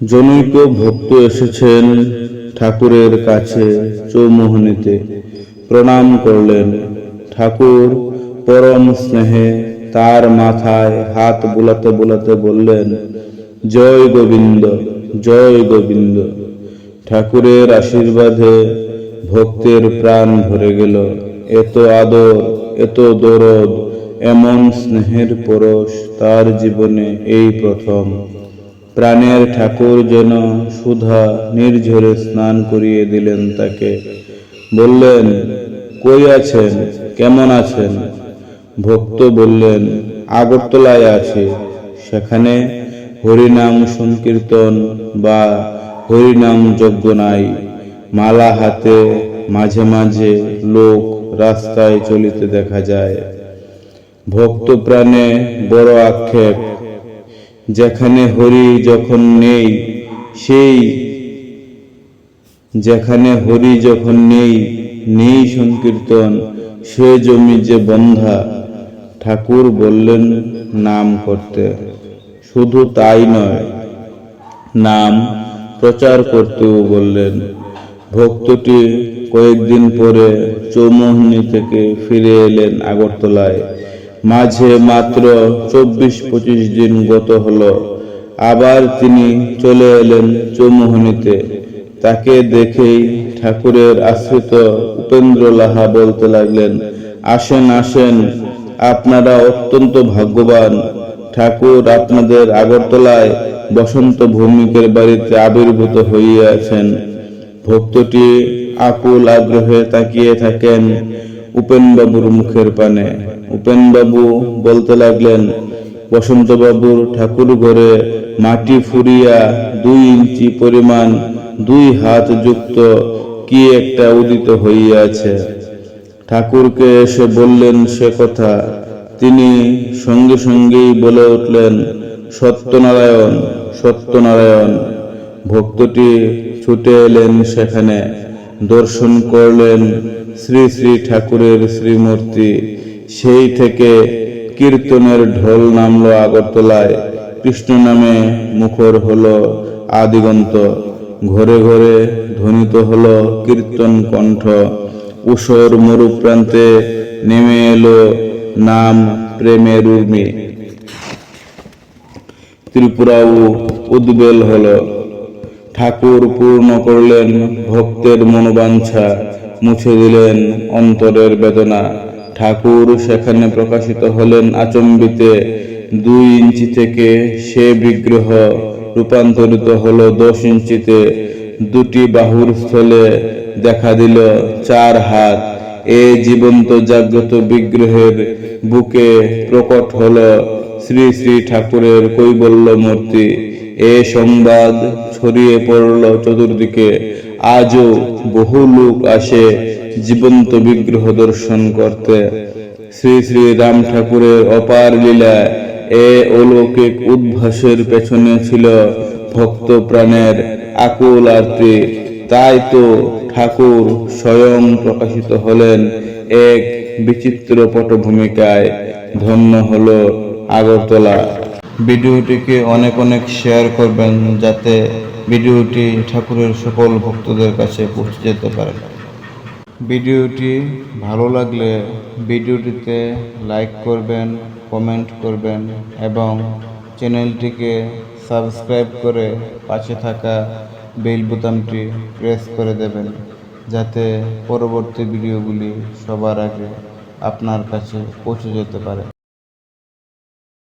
জনৈক ভক্ত এসেছেন ঠাকুরের কাছে চৌমোহনীতে। প্রণাম করলেন। ঠাকুর পরম স্নেহে তার মাথায় হাত বোলাতে বোলাতে বললেন, জয় গোবিন্দ জয় গোবিন্দ। ঠাকুরের আশীর্বাদে ভক্তের প্রাণ ভরে গেল। এত আদর, এত দরদ, এমন স্নেহের পরশ তার জীবনে এই প্রথম। প্রাণের ঠাকুর যেন সুধা নির্ঝরে স্নান করিয়ে দিলেন তাকে। বললেন, কই আছেন? কেমন আছেন? ভক্ত বললেন, আগরতলায় আছে। সেখানে হরিনাম সংকীর্তন বা হরিনাম যজ্ঞ নাই। মালা হাতে মাঝে মাঝে লোক রাস্তায় চলিতে দেখা যায়। ভক্ত প্রাণে বড় আক্ষেপ। যেখানে হরি যখন নেই, সেই যেখানে হরি যখন নেই নেই সংকীর্তন, সে জমি যে বন্ধা। ঠাকুর বললেন, নাম করতে। শুধু তাই নয়, নাম প্রচার করতেও বললেন। ভক্তটি কয়েকদিন পরে চৌমোহনী থেকে ফিরে এলেন আগরতলায়। মাঝে মাত্র চব্বিশ পঁচিশ দিন গত হলো। আবার তিনি চলে এলেন চৌমোহনীতে। তাকে দেখেই ঠাকুরের আশ্রিত উপেন্দ্র লাহা বলতে লাগলেন, আসেন আসেন, আপনারা অত্যন্ত ভাগ্যবান। ঠাকুর আপনাদের আগরতলায় বসন্ত ভৌমিকের বাড়িতে আবির্ভূত হইয়াছেন। ভক্তটি আকুল আগ্রহে তাকিয়ে থাকেন। উপেনবাবুর মুখের পানে। উপেনবাবু বলতে লাগলেন, বসন্তবাবুর ঠাকুর ঘরে মাটি ফুরিয়া দুই ইঞ্চি পরিমাণ দুই হাত যুক্ত কি একটা উদিত হইয়াছে। ঠাকুরকে এসে বললেন সে কথা। তিনি সঙ্গে সঙ্গেই বলে উঠলেন, সত্যনারায়ণ সত্যনারায়ণ, ভক্তটি ছুটে এলেন সেখানে, দর্শন করলেন শ্রী শ্রী ঠাকুরের শ্রীমূর্তি, সেই থেকে কীর্তনের ঢোল নামলো আগরতলায়। কৃষ্ণ নামে মুখর হলো আদিগন্ত। ঘরে ঘরে ধ্বনিত হলো কীর্তন কণ্ঠ। উষর মরুপ্রান্তে নেমে এলো নাম প্রেমের উর্মি। ত্রিপুরাও উদ্বেল হলো। ঠাকুর পূর্ণ করলেন ভক্তের মনোবাঞ্ছা। মুছে দিলেন অন্তরের বেদনা। ঠাকুর সেখানে প্রকাশিত হলেন আচম্বিতে। দুই ইঞ্চি থেকে সে বিগ্রহ রূপান্তরিত হল দশ ইঞ্চিতে। দুটি বাহুর স্থলে দেখা দিল চার হাত। এ জীবন্ত জাগ্রত বিগ্রহের বুকে প্রকট হল শ্রী শ্রী ঠাকুরের কৈবল্য মূর্তি এ সংবাদ ছড়িয়ে পড়ল চতুর্দিকে। আজও বহু লোক আসে জীবন্ত বিগ্রহ দর্শন করতে। শ্রী শ্রী রাম ঠাকুরের অপার লীলা এ অলৌকিক উদ্ভাসের পেছনে ছিল ভক্ত প্রাণের আকুল আরতি। তাই তো ঠাকুর স্বয়ং প্রকাশিত হলেন এক বিচিত্র পটভূমিকায় ধন্য হলো আগরতলা। ভিডিওটিকে অনেক অনেক শেয়ার করবেন যাতে ভিডিওটি ঠাকুরের সকল ভক্তদের কাছে পৌঁছে যেতে পারে। ভিডিওটি ভালো লাগলে ভিডিওটিতে লাইক করবেন কমেন্ট করবেন এবং চ্যানেলটিকে সাবস্ক্রাইব করে পাশে থাকা বেল বোতামটি প্রেস করে দেবেন যাতে পরবর্তী ভিডিওগুলি সবার আগে আপনার কাছে পৌঁছে যেতে পারে।